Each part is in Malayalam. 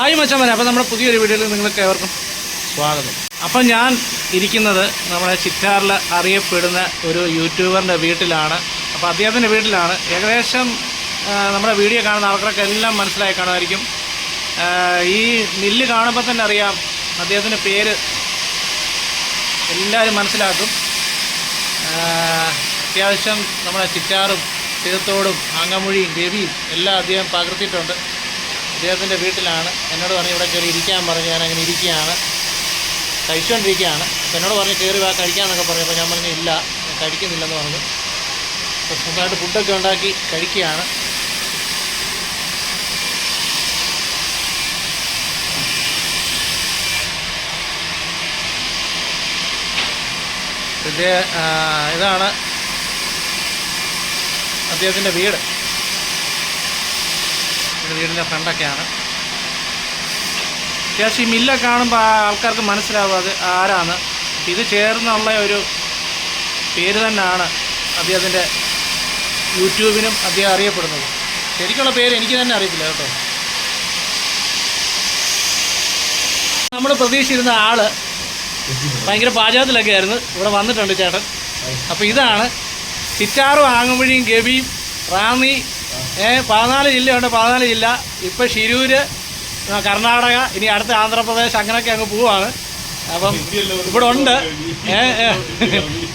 ഹായ് മച്ചമ്മനെ അപ്പോൾ നമ്മുടെ പുതിയൊരു വീഡിയോയിൽ നിങ്ങൾക്ക് ഏവർക്കും സ്വാഗതം. അപ്പം ഞാൻ ഇരിക്കുന്നത് നമ്മുടെ ചിറ്റാറിൽ അറിയപ്പെടുന്ന ഒരു യൂട്യൂബറിന്റെ വീട്ടിലാണ്. അപ്പോൾ അദ്ദേഹത്തിന്റെ വീട്ടിലാണ്. ഏകദേശം നമ്മുടെ വീഡിയോ കാണുന്ന ആൾക്കാർക്ക് എല്ലാം മനസ്സിലായി കാണുമായിരിക്കും. ഈ മില്ല് കാണുമ്പോൾ തന്നെ അറിയാം അദ്ദേഹത്തിന്റെ പേര് എല്ലാവരും മനസ്സിലാക്കും. അത്യാവശ്യം നമ്മുടെ ചിറ്റാറും തീർത്തോടും ആങ്ങമൊഴിയും രവിയും എല്ലാം അദ്ദേഹം പകർത്തിയിട്ടുണ്ട്. അദ്ദേഹത്തിന്റെ വീട്ടിലാണ്. എന്നോട് പറഞ്ഞ് ഇവിടെ കയറി ഇരിക്കാൻ പറഞ്ഞ്. ഞാൻ അങ്ങനെ ഇരിക്കുകയാണ്. കഴിച്ചുകൊണ്ടിരിക്കുകയാണ് അപ്പോൾ എന്നോട് പറഞ്ഞ് കയറി വാ കഴിക്കാമെന്നൊക്കെ പറഞ്ഞപ്പോൾ ഞാൻ പറഞ്ഞു ഇല്ല കഴിക്കുന്നില്ലെന്ന് പറഞ്ഞു. അപ്പോൾ സ്വന്തമായിട്ട് ഫുഡൊക്കെ ഉണ്ടാക്കി കഴിക്കുകയാണ്. ഇതാണ് അദ്ദേഹത്തിന്റെ വീട്. വീടിന്റെ ഫ്രണ്ടൊക്കെയാണ് ഈ മില്ല കാണുമ്പോൾ ആൾക്കാർക്ക് മനസ്സിലാവും അത് ആരാണ് ഇത് ചേർന്നുള്ള ഒരു പേര് തന്നെയാണ് അദ്ദേഹത്തിന്റെ യൂട്യൂബിനും അദ്ദേഹം അറിയപ്പെടുന്നത്. ശരിക്കുള്ള പേര് എനിക്ക് തന്നെ അറിയത്തില്ല കേട്ടോ. നമ്മൾ പ്രതീക്ഷിച്ചിരുന്ന ആൾ ഭയങ്കര പാചകത്തിലൊക്കെ ആയിരുന്നു. ഇവിടെ വന്നിട്ടുണ്ട് ചേട്ടൻ. അപ്പോൾ ഇതാണ്. ചിറ്റാറും ആങ്ങുമ്പഴിയും ഗവിയും റാന്നി പതിനാല് ജില്ലയുണ്ട് പതിനാല് ജില്ല. ഇപ്പം ഷിരൂര് കർണാടക ഇനി അടുത്ത ആന്ധ്രാപ്രദേശ് അങ്ങനെയൊക്കെ അങ്ങ് പോവാണ്. അപ്പം ഇവിടെ ഉണ്ട്.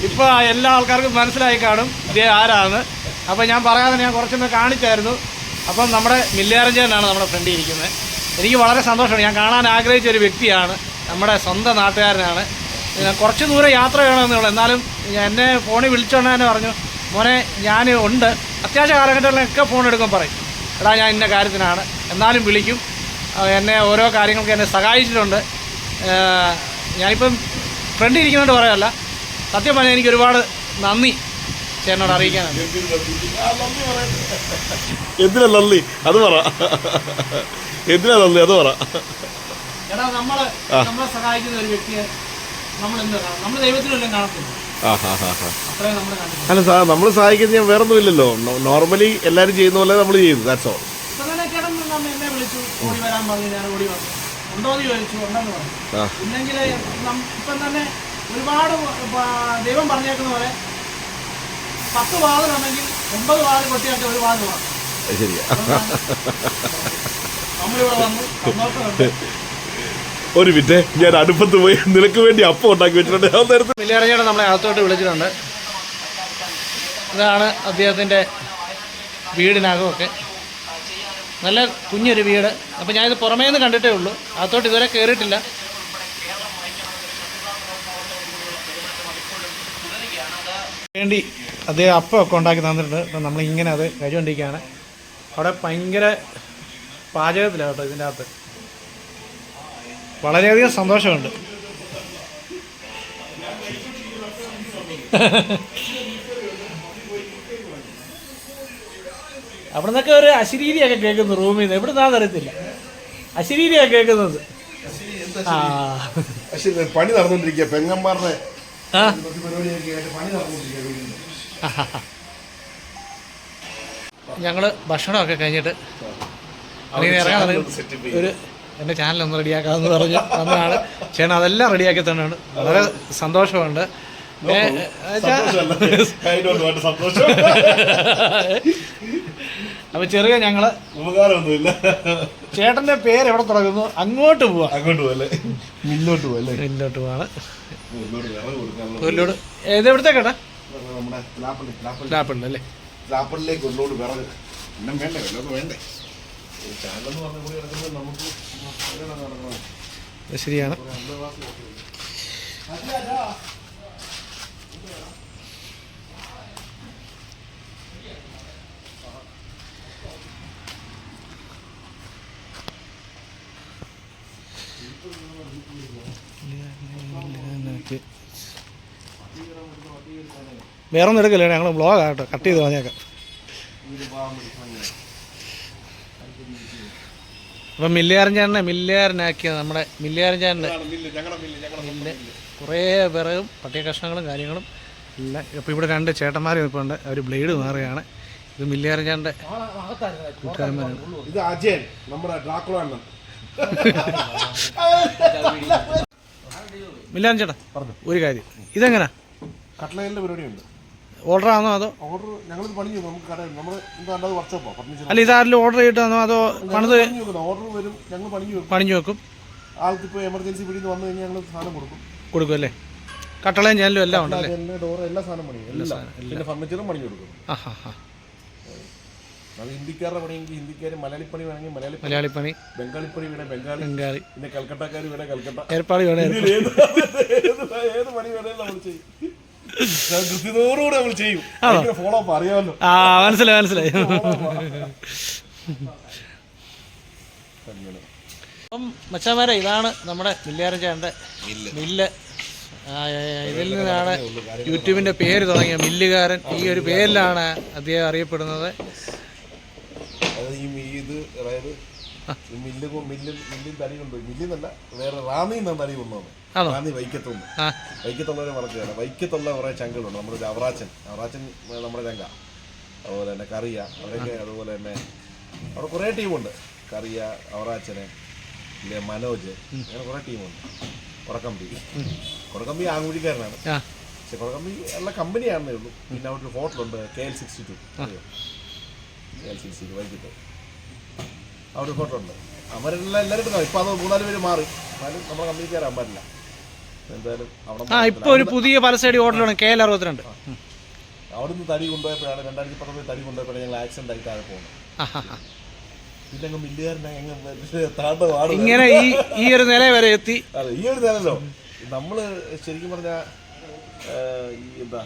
ഇപ്പോൾ എല്ലാ ആൾക്കാർക്കും മനസ്സിലായി കാണും ഇത് ആരാണ് അപ്പം ഞാൻ പറയാതെ ഞാൻ കുറച്ചൊന്ന് കാണിച്ചായിരുന്നു. അപ്പം നമ്മുടെ മില്ലേറഞ്ചേനാണ് നമ്മുടെ ഫ്രണ്ട് ഇരിക്കുന്നത്. എനിക്ക് വളരെ സന്തോഷമാണ്. ഞാൻ കാണാൻ ആഗ്രഹിച്ച ഒരു വ്യക്തിയാണ്. നമ്മുടെ സ്വന്തം നാട്ടുകാരനാണ്. കുറച്ച് ദൂരം യാത്ര വേണമെന്നുള്ളൂ എന്നാലും എന്നെ ഫോണിൽ വിളിച്ചോണ്ട് തന്നെ പറഞ്ഞു മോനെ ഞാൻ ഉണ്ട്. അത്യാവശ്യ കാലഘട്ടങ്ങളിലൊക്കെ ഫോൺ എടുക്കാൻ പറയും. എടാ ഞാൻ ഇന്ന കാര്യത്തിനാണ്. എന്നാലും വിളിക്കും. എന്നെ ഓരോ കാര്യങ്ങൾക്ക് എന്നെ സഹായിച്ചിട്ടുണ്ട്. ഞാനിപ്പം ഫ്രണ്ട് ഇരിക്കുന്നതുകൊണ്ട് പറയല്ല. സത്യം പറഞ്ഞാൽ എനിക്ക് ഒരുപാട് നന്ദി ചേട്ടനോട് അറിയിക്കാനാണ് എന്തിനാ നന്ദി? അത് പറ. എന്തിനാ നന്ദി? അത് പറ. എടാ നമ്മളെ നമ്മളെ സഹായിക്കുന്ന ഒരു വ്യക്തിയെ നമ്മൾ എന്താ നമ്മൾ ദൈവത്തിനെല്ലാം കാണത്തില്ല. അല്ല സാർ നമ്മൾ സഹായിക്കുന്ന ഞാൻ വേറൊന്നും ഇല്ലല്ലോ നോർമലി എല്ലാവരും ചെയ്യുന്ന പോലെ നമ്മൾ ചെയ്യുന്നു ദാറ്റ്സ് ഓൾ എന്നെ വിളിച്ചു. ഓടി വരാൻ പറഞ്ഞു ഞാൻ ഓടി വന്നു. ഉണ്ടോന്ന് ചോദിച്ചു ഉണ്ടെന്ന് പറഞ്ഞു. ആ. ഇല്ലെങ്കിൽ ഇപ്പം തന്നെ ഒരുപാട് ദൈവം പറഞ്ഞേക്കുന്ന പോലെ പത്ത് വാതിലുണ്ടെങ്കിൽ ഒമ്പത് വാതിൽ കൊട്ടിയാക്കി ഒരു വാതിൽ ശരിയാ. നമ്മളിവിടെ വന്നു സന്തോഷമുണ്ട്. ഒരു വിറ്റേ ഞാൻ അടുപ്പത്ത് പോയി നിനക്ക് വേണ്ടി അപ്പം ഉണ്ടാക്കി വെച്ചിട്ടുണ്ട്. നേരത്തെ നമ്മളെ അകത്തോട്ട് വിളിച്ചിട്ടുണ്ട്. ഇതാണ് അദ്ദേഹത്തിന്റെ വീടിനകമൊക്കെ. നല്ല കുഞ്ഞൊരു വീട്. അപ്പോൾ ഞാനിത് പുറമേ നിന്ന് കണ്ടിട്ടേ ഉള്ളൂ. അകത്തോട്ട് ഇതുവരെ കയറിയിട്ടില്ല വേണ്ടി അദ്ദേഹം അപ്പമൊക്കെ ഉണ്ടാക്കി തന്നിട്ടുണ്ട്. അപ്പം നമ്മളിങ്ങനെ അത് കഴിച്ചുകൊണ്ടിരിക്കുകയാണ് അവിടെ ഭയങ്കര പാചകത്തിലാണ് കേട്ടോ ഇതിന്റെ അകത്ത്. വളരെയധികം സന്തോഷമുണ്ട്. അവിടെ നിന്നൊക്കെ ഒരു അശരീരിയൊക്കെ കേൾക്കുന്നു റൂമിൽ നിന്ന്. എവിടെ നിന്നാന്ന് അറിയത്തില്ല. അശരീരിയൊക്കെ കേൾക്കുന്നത്. ആ. പണി നടന്നുകൊണ്ടിരിക്കുക പെങ്ങന്മാരുടെ ആ. ഞങ്ങൾ ഭക്ഷണമൊക്കെ കഴിഞ്ഞിട്ട്. ഒരു എന്റെ ചാനൽ ഒന്ന് റെഡിയാക്കാമെന്ന് പറഞ്ഞു വന്നതാണ്. ചേട്ടൻ അതെല്ലാം റെഡിയാക്കി തന്നെയാണ് വളരെ സന്തോഷമുണ്ട്. അപ്പൊ ചെറിയ ഞങ്ങൾ ഉപകാരമൊന്നുമില്ല. ചേട്ടന്റെ പേര് എവിടെ തുടങ്ങുന്നു അങ്ങോട്ട് പോവാ. അങ്ങോട്ട് പോവല്ലേ? മുന്നോട്ട് പോവല്ലേ? മുന്നോട്ട് പോവാണ്. കൊടുക്കാനുള്ള ഏത് എവിടുത്തെ കേട്ടാ നമ്മുടെ അല്ലേ? വിറക് വേണ്ടേ വേണ്ടേ? ശരിയാണ്. വേറൊന്നും എടുക്കില്ല? ഞങ്ങൾ ബ്ലോഗ് ആട്ടോ കട്ട്. ചെയ്ത് പറഞ്ഞേക്കാം അപ്പം മില്ലുകാരൻ മില്ലുകാരനാക്കിയ നമ്മുടെ മില്ലുകാരൻ ചേട്ടന്റെ മില്ല് കുറേ വിറകും പട്ടിയ കഷ്ണങ്ങളും കാര്യങ്ങളും എല്ലാം. ഇപ്പോൾ ഇവിടെ രണ്ട് ചേട്ടന്മാർ ഇപ്പോൾ ഉണ്ട് അവർ ബ്ലേഡ് മാറുകയാണ്. ഇത് മില്ലുകാരൻ ചേട്ടന്റെ കൂട്ടുകാരന്മാരാണ്. ഇത് അജയൻ നമ്മുടെ ഡ്രാക്കുള അണ്ണൻ. മില്ലാൻ ചേട്ടാ ഒരു കാര്യം. ഇതെങ്ങനെ? കട്ടലയിലെ പരിപാടിയുണ്ട്. ഓർഡർ ആണോ അതോ? ഓർഡർ ഞങ്ങൾ പണിഞ്ഞു നമുക്ക് കട നമ്മൾ എന്താ വർക്ക്ഷോപ്പോ ഫർണിച്ചർ അല്ല ഇതാരെങ്കിലും ഓർഡർ ചെയ്തിട്ടാണോ അതോ പണിത് ഓർഡർ വരും ഞങ്ങൾ പണിഞ്ഞു വെക്കും. പണിഞ്ഞു വെക്കും. ആൾക്ക് ഇപ്പോൾ എമർജൻസി പിടിന്ന് വന്നു കഴിഞ്ഞാൽ ഞങ്ങൾ സാധനം കൊടുക്കും. കൊടുക്കും അല്ലേ? കട്ടളയും ജനലും എല്ലാം ഉണ്ടല്ലേ? ഡോർ എല്ലാ സാധനം പണിയും. എല്ലാം പിന്നെ ഫർണിച്ചറും പണി കൊടുക്കും. അത് ഹിന്ദിക്കാരുടെ പണിയെങ്കിൽ ഹിന്ദിക്കാർ മലയാളി പണി വേണമെങ്കിൽ മലയാളി മലയാളി പണി ബംഗാളി പണി വേണേ ബംഗാളി. ബംഗാളി. പിന്നെ കൽക്കട്ടക്കാർ വേണേ കൽക്കട്ട. ഏർപ്പാട് വേണേ ഏത് പണി വേണേലും നമ്മൾ ചെയ്യും. കൃത്യതോടുകൂടെ നമ്മൾ ചെയ്യും. ഫോളോ അപ്പ് അറിയാമല്ലോ. ആ മനസ്സിലായി മനസ്സിലായി. അപ്പം മച്ചാമാരെ ഇതാണ് നമ്മുടെ മില്ലാരൻ ചേട്ടന്റെ മില്ല്. ആ, ഇതിൽ നിന്നാണ് യൂട്യൂബിന്റെ പേര് തുടങ്ങിയ മില്ലുകാരൻ ഈ ഒരു പേരിലാണ് അദ്ദേഹം അറിയപ്പെടുന്നത്. മില്ലും മില്ലും മീ- ഇത് അതായത് ഈ മില്ല് മില്ല് മില്ലിൽ തടി കൊണ്ടുപോയി. മില്ലിന്നല്ല വേറെ റാന്നി നിന്നാണ് തടി കൊണ്ടുവന്നത് ആ. വൈക്കത്തുള്ളവരെ മറക്കുകയാണ് വൈക്കത്തുള്ള കുറേ ചങ്കളുണ്ട്. നമ്മുടെ അവറാച്ചൻ. അവറാച്ചൻ നമ്മുടെ ചങ്ക. അതുപോലെ തന്നെ കറിയ. അവരൊക്കെ അതുപോലെ തന്നെ അവിടെ കുറേ ടീമുണ്ട്. കറിയ അവറാച്ചന് പിന്നെ മനോജ്. അങ്ങനെ കുറേ ടീമുണ്ട്. കൊടക്കമ്പി. കൊടക്കമ്പി ആങ്കുഴിക്കാരനാണ് പക്ഷെ കൊടക്കമ്പി ഉള്ള കമ്പനിയാണെന്നേ ഉള്ളൂ. പിന്നെ അവിടെ ഒരു ഹോട്ടലുണ്ട് K L sixty two. K L sixty two വൈകിട്ട്. അവിടെ ഒരു ഹോട്ടലുണ്ട്. അവരെല്ലാം എല്ലാവരും ഇപ്പം അത് മൂന്നാൽ പേര് മാറി. എന്നാലും നമ്മുടെ കമ്പനിക്കാരാൻ പാടില്ല എന്തായാലും ആ ഇപ്പോൾ ഒരു പുതിയ പലസൈഡ് ഓർഡറാണ് കെ എൽ അറുപത്തിരണ്ട്. അവിടുന്ന് തടി കൊണ്ടുപോയപ്പോഴാണ് രണ്ടായിരത്തി പത്തൊമ്പതിൽ തടി കൊണ്ടുപോയപ്പോഴാണ് ഞങ്ങൾ ആക്സിഡന്റ് ആയി താഴെ പോകുന്നത്. പിന്നെ അങ്ങ് മില്ലുകാരനെ അങ്ങ് താണ്ട ഇങ്ങനെ ഈ ഈ ഒരു നില വരെ എത്തി. അതെ ഈ ഒരു നിലല്ലോ നമ്മൾ ശരിക്കും പറഞ്ഞ ഈ എന്താ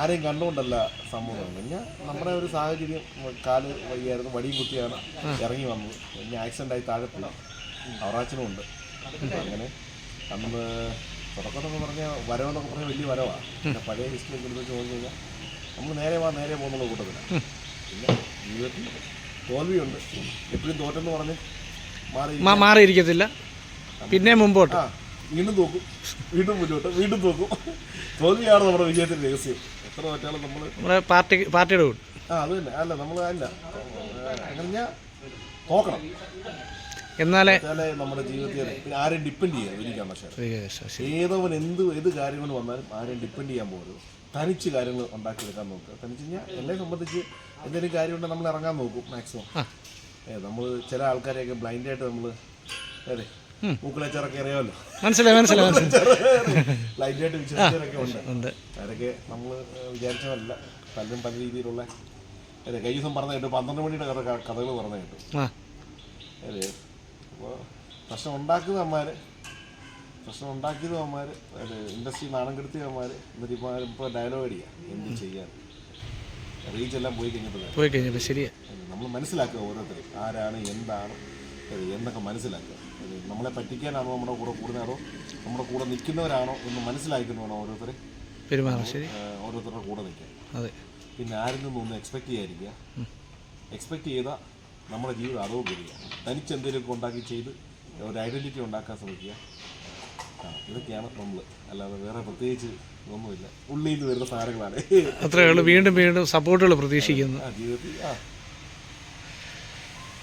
ആരെയും കണ്ടുകൊണ്ടല്ല സംഭവം. കഴിഞ്ഞാൽ നമ്മുടെ ഒരു സാഹചര്യം കാൽ വയ്യായിരുന്നു വടിയും കുത്തിയാണ് ഇറങ്ങി വന്നത്. പിന്നെ ആക്സിഡന്റ് ആയി താഴെ പോയി. അവറാച്ചനും ഉണ്ട്. അങ്ങനെ അന്ന് തുടക്കം എന്നൊക്കെ പറഞ്ഞാൽ വരവെന്നൊക്കെ പറഞ്ഞാൽ വലിയ വരവാണ് പിന്നെ പഴയ ഹിസ്റ്ററി എടുത്ത് ചോദിച്ചു കഴിഞ്ഞാൽ നമ്മൾ നേരെ വാ നേരെ പോകുന്നുള്ള കൂട്ടത്തിലാണ് പിന്നെ ജീവിതത്തിൽ തോൽവിയുണ്ട്. എപ്പോഴും തോറ്റെന്ന് പറഞ്ഞ് മാറി മാറിയിരിക്കത്തില്ല. പിന്നെ മുമ്പോട്ട്. ആ വീണ്ടും തോക്കും. വീണ്ടും മുന്നോട്ട്. വീണ്ടും തോക്കും. തോൽവിയാണ് നമ്മുടെ വിജയത്തിന്റെ രഹസ്യം. എത്ര തോറ്റാലും നമ്മൾ നമ്മുടെ പാർട്ടി പാർട്ടിയുടെ കൂടെ ആ അത് തന്നെ. അല്ല നമ്മൾ അല്ല. അങ്ങനെ തോക്കണം. എന്നാലേ നമ്മുടെ ജീവിതത്തിൽ ആരെയും ഡിപ്പെൻഡ് ചെയ്യാം ഒരു കാരണവശാലും ഏതവൻ എന്ത് ഏത് കാര്യങ്ങൾ വന്നാലും ആരെയും ഡിപ്പെൻഡ് ചെയ്യാൻ പോകരുത് തനിച്ച് കാര്യങ്ങൾ ഉണ്ടാക്കിയെടുക്കാൻ നോക്കുക. തനിച്ച് കഴിഞ്ഞാൽ എന്നെ സംബന്ധിച്ച് എന്തെങ്കിലും കാര്യമുണ്ടെങ്കിൽ നമ്മൾ ഇറങ്ങാൻ നോക്കും മാക്സിമം നമ്മൾ ചില ആൾക്കാരെയൊക്കെ ബ്ലൈൻഡായിട്ട് നമ്മൾ അതെ മൂക്കിളച്ചറൊക്കെ അറിയാമല്ലോ മനസ്സിലായി മനസ്സിലായി ബ്ലൈൻഡായിട്ട് വിശ്വസിച്ചവരൊക്കെ ഉണ്ട്. അവരൊക്കെ നമ്മൾ വിചാരിച്ചതല്ല. പലരും പല രീതിയിലുള്ള അതെ കഴിഞ്ഞ ദിവസം പറഞ്ഞു കേട്ടു പന്ത്രണ്ട് മണിയുടെ കഥ കഥകൾ പറഞ്ഞു കേട്ടു. അതെ. അപ്പോൾ പ്രശ്നം ഉണ്ടാക്കുന്ന അമ്മമാർ പ്രശ്നം ഉണ്ടാക്കിയത് അതെ ഇൻഡസ്ട്രി നാണം കെടുത്തിയ അമ്മമാർ എന്നിട്ട് ഇപ്പോൾ ഇപ്പോൾ ഡയലോഗ് അടിക്കുക എന്ത് ചെയ്യാൻ? റീച്ച് എല്ലാം പോയി കഴിഞ്ഞപ്പോൾ പോയി കഴിഞ്ഞപ്പോൾ ശരിയാ. നമ്മൾ മനസ്സിലാക്കുക ഓരോരുത്തരും. ആരാണ് എന്താണ് എന്നൊക്കെ മനസ്സിലാക്കുക. നമ്മളെ പറ്റിക്കാനാണോ നമ്മുടെ കൂടെ കൂടുന്നതാണോ? നമ്മുടെ കൂടെ നിൽക്കുന്നവരാണോ എന്ന് മനസ്സിലാക്കുന്നു വേണം ഓരോരുത്തരെ. പെരുമാറും ശരി. ആ, ഓരോരുത്തരുടെ കൂടെ നിൽക്കുക. അതെ. പിന്നെ ആരിൽ നിന്നും ഒന്നും എക്സ്പെക്ട് ചെയ്യാതിരിക്കുക. എക്സ്പെക്ട് ചെയ്താൽ നമ്മുടെ ജീവിതം അറിവ് വരിക തനിച്ച് എന്തെങ്കിലുമൊക്കെ ഉണ്ടാക്കി ചെയ്ത് ഒരു ഐഡന്റിറ്റി ഉണ്ടാക്കാൻ ശ്രമിക്കുക. ഇതൊക്കെയാണ് നമ്മൾ അല്ലാതെ വേറെ പ്രത്യേകിച്ച് ഒന്നുമില്ല ഉള്ളിൽ നിന്ന് വരുന്ന സാധനങ്ങളാണ്. അത്രയേ ഉള്ളൂ. വീണ്ടും വീണ്ടും സപ്പോർട്ടുകൾ പ്രതീക്ഷിക്കുന്നു. ജീവിതത്തിൽ ആ.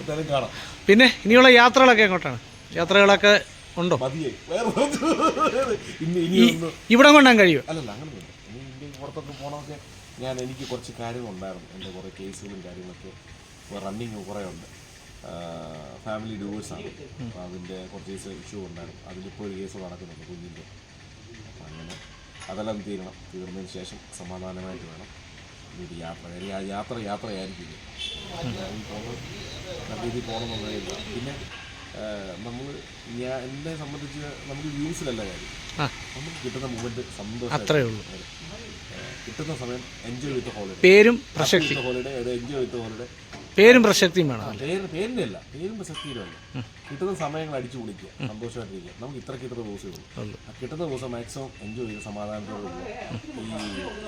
എന്തായാലും കാണാം. പിന്നെ ഇനിയുള്ള യാത്രകളൊക്കെ എങ്ങോട്ടാണ്? യാത്രകളൊക്കെ ഉണ്ടോ? മതിയായി. ഇവിടെ കൊണ്ടാൻ കഴിയും അല്ലല്ല അങ്ങനെ ഇനി ഇന്ത്യയ്ക്ക് പുറത്തൊക്കെ പോകണമൊക്കെ ഞാൻ എനിക്ക് കുറച്ച് കാര്യങ്ങളുണ്ടായിരുന്നു. എന്റെ കുറേ കേസുകളും കാര്യങ്ങളൊക്കെ. റണ്ണിങ് കുറേ ഉണ്ട് ഫാമിലി ഡിവോഴ്സാണ് അപ്പോൾ അതിന്റെ കുറച്ച് ഇഷ്യൂ ഉണ്ടായിരുന്നു. അതിലിപ്പോൾ ഒരു കേസ് നടക്കുന്നുണ്ട് കുഞ്ഞിന്റെ അപ്പം അങ്ങനെ അതെല്ലാം തീരണം. തീർന്നതിന് ശേഷം സമാധാനമായിട്ട് വേണം. ഒരു യാത്ര. കാര്യം യാത്ര യാത്രയായിരിക്കില്ല? പോകുന്നത് നല്ല രീതിയിൽ പോകണമെന്നുള്ളതില്ല പിന്നെ നമ്മൾ ഞാൻ എന്നെ സംബന്ധിച്ച് നമുക്ക് വ്യൂസിലല്ല കാര്യം. നമുക്ക് കിട്ടുന്ന മൂമെന്റ് സന്തോഷം ഉള്ളൂ. കിട്ടുന്ന സമയം എൻജോയ് വിത്ത് ഹോളിഡേ പേരും ഹോളിഡേ എൻജോയ് വിത്ത് ഹോളിഡേ പേരും പ്രശസ്തിയും വേണം. പേര് പേരിന്റെ അല്ല പേരും പ്രസക്തിയിലുമല്ല കിട്ടുന്ന സമയങ്ങൾ അടിച്ചു കുടിക്കുക സന്തോഷമായിട്ടിരിക്കുക. നമുക്ക് ഇത്ര കിട്ടുന്ന ദിവസമേ ഉള്ളൂ. കിട്ടുന്ന ദിവസം മാക്സിമം എൻജോയ് ചെയ്ത് സമാധാനത്തോടെ. ഈ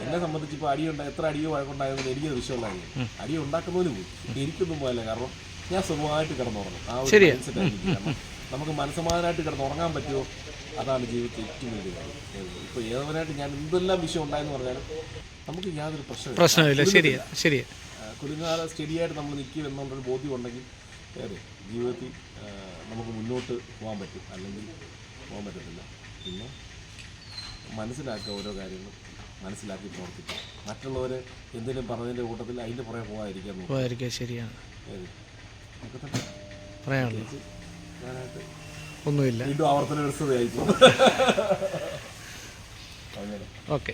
എന്നെ സംബന്ധിച്ച് ഇപ്പോൾ അടിയുണ്ട എത്ര അടിയോ വഴക്കുണ്ടായതെന്ന് എനിക്ക് വിഷയമുള്ള കാര്യം. അടി ഉണ്ടാക്കുന്നതിന് പോയി എനിക്കൊന്നും പോയല്ല കാരണം ഞാൻ സുഖമായിട്ട് കിടന്നുറങ്ങും. ആ ഒരു ആയിരിക്കും. കാരണം നമുക്ക് മനസ്സമാധാനമായിട്ട് കിടന്നുറങ്ങാൻ പറ്റുമോ? അതാണ് ജീവിതത്തിൽ ഏറ്റവും വലിയ കാര്യം. ഇപ്പോൾ ഏതവനായിട്ട് ഞാൻ എന്തെല്ലാം വിഷയം ഉണ്ടായെന്ന് പറഞ്ഞാലും നമുക്ക് യാതൊരു പ്രശ്നമില്ല പ്രശ്നമില്ല ശരിയാ. ശരിയാ. കുലുങ്ങാതെ സ്റ്റഡിയായിട്ട് നമ്മൾ നിൽക്കും എന്നുള്ളൊരു ബോധ്യം ഉണ്ടെങ്കിൽ അതെ ജീവിതത്തിൽ നമുക്ക് മുന്നോട്ട് പോകാൻ പറ്റും. അല്ലെങ്കിൽ പോകാൻ പറ്റത്തില്ല. പിന്നെ മനസ്സിലാക്കുക ഓരോ കാര്യങ്ങളും. മനസ്സിലാക്കി പ്രവർത്തിക്കുക. മറ്റുള്ളവരെ എന്തെങ്കിലും പറഞ്ഞതിന്റെ കൂട്ടത്തിൽ അതിന്റെ പുറകെ പോകാതിരിക്കാൻ ശരിയാണ്. പറയാനുള്ളൂ. ഞാനായിട്ട് ഒന്നുമില്ല. വീണ്ടും ആവർത്തന വ്യവസ്ഥതയായിപ്പോ അങ്ങനെ ഓക്കെ.